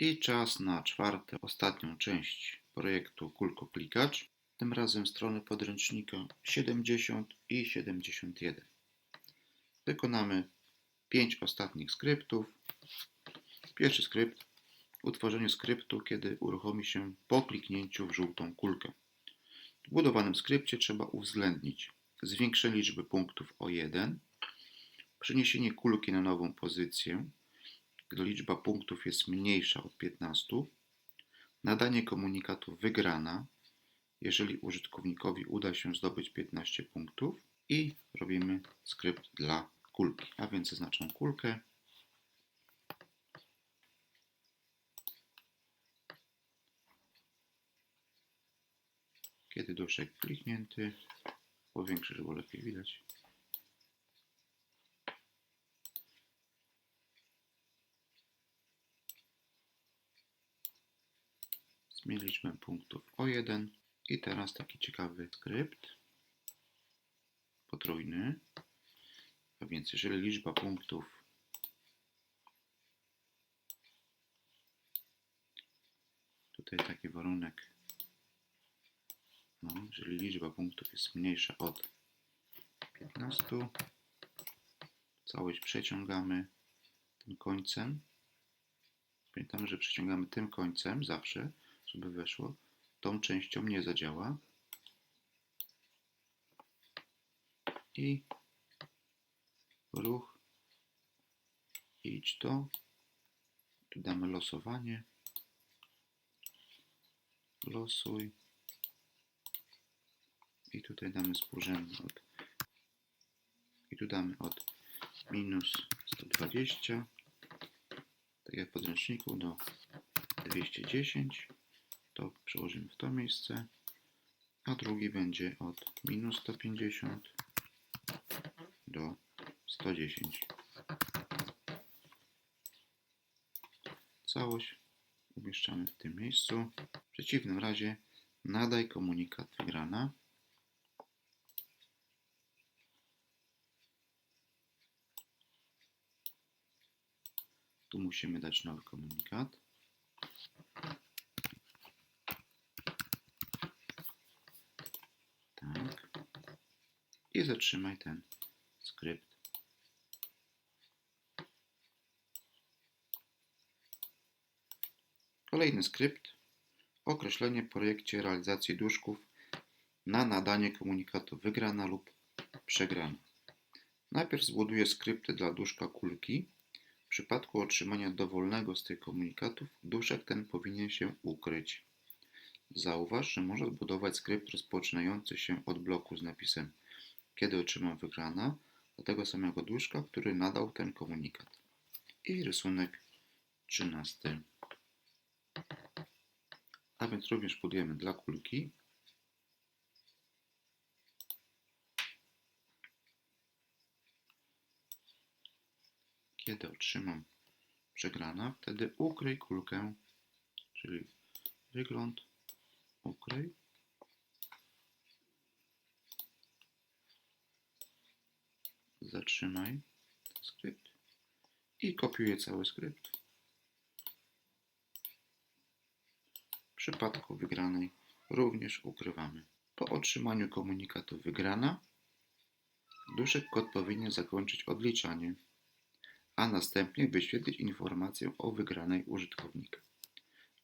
I czas na czwartą, ostatnią część projektu Kulko Klikacz. Tym razem strony podręcznika 70 i 71. Wykonamy 5 ostatnich skryptów. Pierwszy skrypt. Utworzenie skryptu, kiedy uruchomi się po kliknięciu w żółtą kulkę. W budowanym skrypcie trzeba uwzględnić zwiększenie liczby punktów o 1, przeniesienie kulki na nową pozycję, gdy liczba punktów jest mniejsza od 15, nadanie komunikatu wygrana, jeżeli użytkownikowi uda się zdobyć 15 punktów i robimy skrypt dla kulki, a więc zaznaczam kulkę. Kiedy duszek kliknięty, powiększę, żeby lepiej widać. Liczbę punktów o 1 i teraz taki ciekawy skrypt. Potrójny. A więc jeżeli liczba punktów tutaj taki warunek no, jeżeli liczba punktów jest mniejsza od 15 całość przeciągamy tym końcem. Pamiętamy, że przeciągamy tym końcem zawsze, żeby weszło. Tą częścią nie zadziała. I ruch. Idź to tu damy losowanie. Losuj. I tutaj damy współrzędny od i tu damy od minus 120 tak jak w podręczniku do 210 to przełożymy w to miejsce a drugi będzie od minus 150 do 110 całość umieszczamy w tym miejscu. W przeciwnym razie nadaj komunikat wygrana Tu musimy dać nowy komunikat. Tak. I zatrzymaj ten skrypt. Kolejny skrypt. Określenie w projekcie realizacji duszków na nadanie komunikatu wygrana lub przegrana. Najpierw zbuduję skrypty dla duszka kulki w przypadku otrzymania dowolnego z tych komunikatów, duszek ten powinien się ukryć. Zauważ, że można zbudować skrypt rozpoczynający się od bloku z napisem kiedy otrzymam wygrana dla tego samego duszka, który nadał ten komunikat. I rysunek 13. A więc również budujemy dla kulki. Kiedy otrzymam przegrana, wtedy ukryj kulkę, czyli wygląd, ukryj. Zatrzymaj skrypt i kopiuję cały skrypt. W przypadku wygranej również ukrywamy. Po otrzymaniu komunikatu wygrana, duszek kod powinien zakończyć odliczanie a następnie wyświetlić informację o wygranej użytkownika.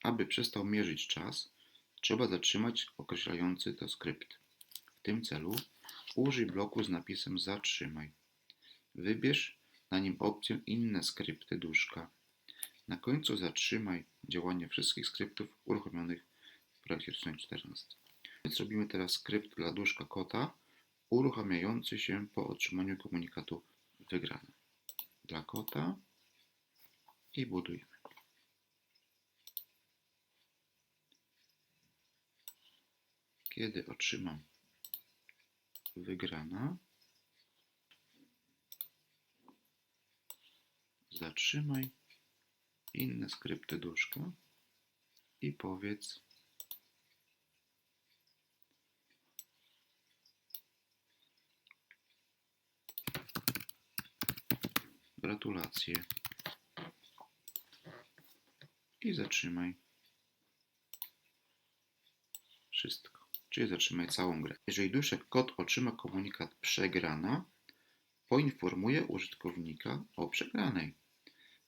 Aby przestał mierzyć czas, trzeba zatrzymać określający to skrypt. W tym celu użyj bloku z napisem Zatrzymaj. Wybierz na nim opcję Inne skrypty duszka. Na końcu zatrzymaj działanie wszystkich skryptów uruchomionych w projekcie 14. Więc robimy teraz skrypt dla duszka kota uruchamiający się po otrzymaniu komunikatu wygrana dla kota i budujemy. Kiedy otrzymam wygrana, zatrzymaj inne skrypty duszka i powiedz Gratulacje. i zatrzymaj wszystko. Czyli zatrzymaj całą grę. Jeżeli duszek kod otrzyma komunikat przegrana, poinformuje użytkownika o przegranej.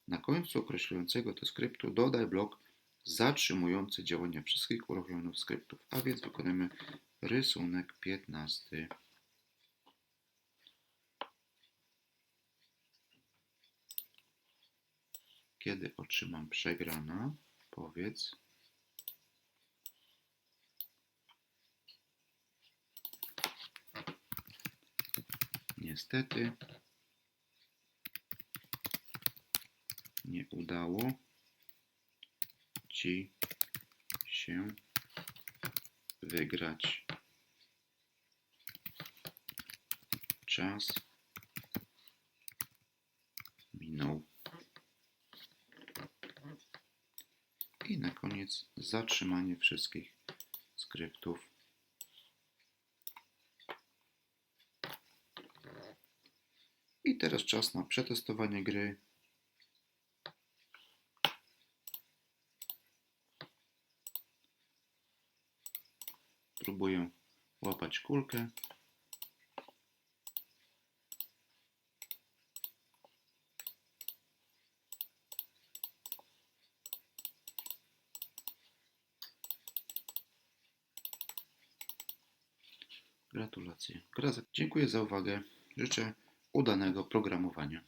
Na końcu określającego to skryptu dodaj blok zatrzymujący działania wszystkich uruchomionych skryptów, a więc wykonamy rysunek 15. Kiedy otrzymam przegrana, powiedz Niestety nie udało Ci się wygrać. Czas minął. I na koniec zatrzymanie wszystkich skryptów. I teraz czas na przetestowanie gry. Próbuję łapać kulkę. Gratulacje. Dziękuję za uwagę. Życzę udanego programowania.